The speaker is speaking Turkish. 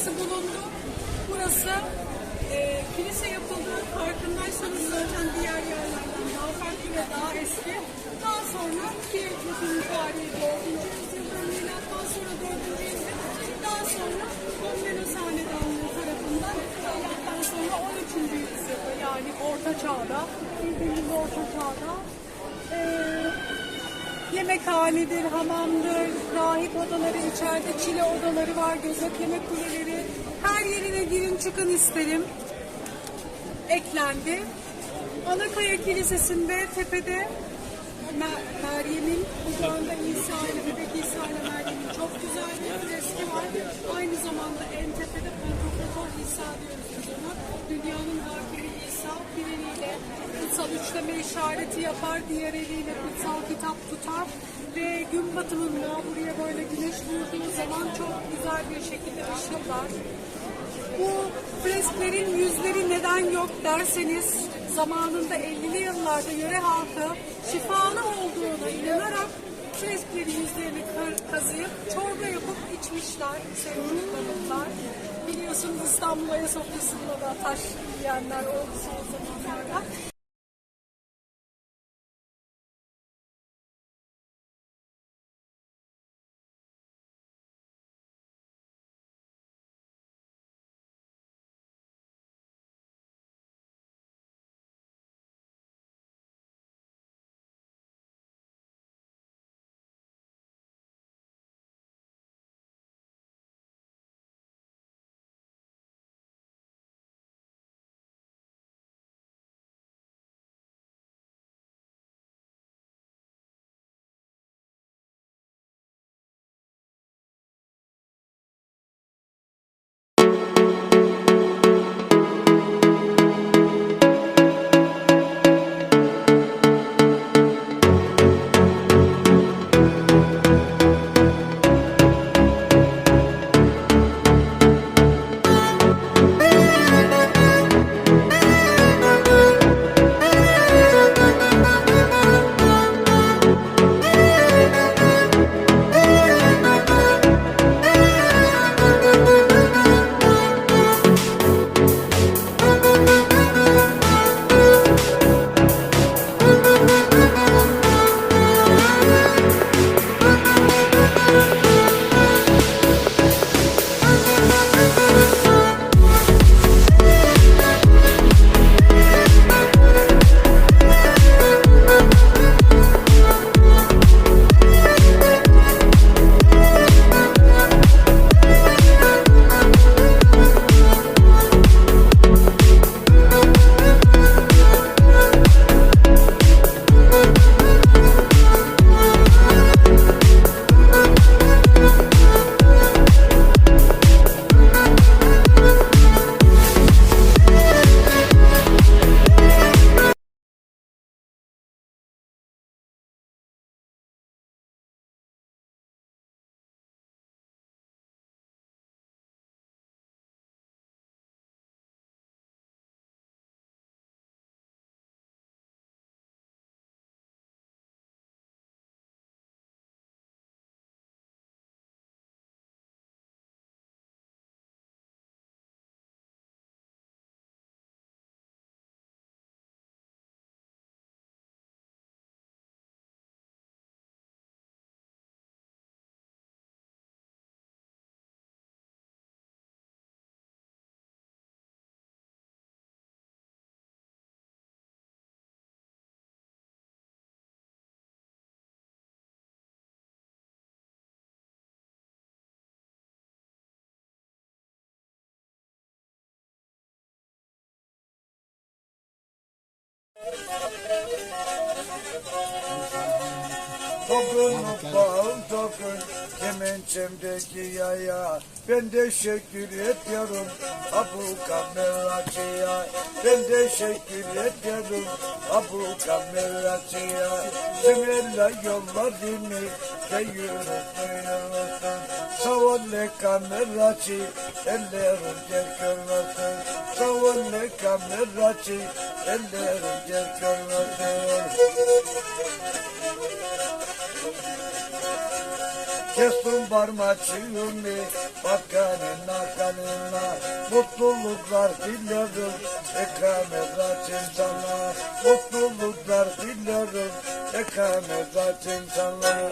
burası bulundu. Burası e, kilise yapıldı. Farkındaysanız zaten diğer yerlerden daha farklı ve daha eski. Daha sonra ki bütün tarihi 4. yüzyılda milattan sonra 4. yüzyıl. Daha sonra Komnenos Hanedanlığı tarafından milattan sonra 13. yüzyılda yani Orta Çağ'da bildiğimiz Orta Çağ'da e, Yemekhanedir, hamamdır, rahip odaları içeride, çile odaları var, gözetleme kuleleri. Her yerine girin çıkın isterim. Eklendi. Anakaya Kilisesi'nde tepede Mer- Meryem'in kucağında İsa ile Bebek İsa ile Meryem'in çok güzel bir freski var. Aynı zamanda en tepede Pantokrator İsa diyoruz üçleme işareti yapar, diğer eliyle kutsal kitap tutar ve gün batımında buraya böyle güneş vurduğu zaman çok güzel bir şekilde ışıklar. Bu fresklerin yüzleri neden yok derseniz zamanında 50'li yıllarda yöre halkı şifalı olduğuna inanarak fresklerin yüzlerini kazıyıp çorba yapıp içmişler sevgili hanımlar. Biliyorsunuz İstanbul Ayasofya'sında da taş yiyenler oldu son zamanlarda. Tokun bağım tokun kemençemdeki yaya. Ben de şekil ediyorum Abu kameracıya. Ben de şekil ediyorum Abu kameracıya. Sümella yolladığını de yürütüyorsun Savalle kameracı ellerim gel görmesin Savalle kameracı ellerim gel görmesin Kestim parmağımı bakanına kanına Mutluluklar diliyorum Ekamet sana. Mutluluklar diliyorum Ekamet sana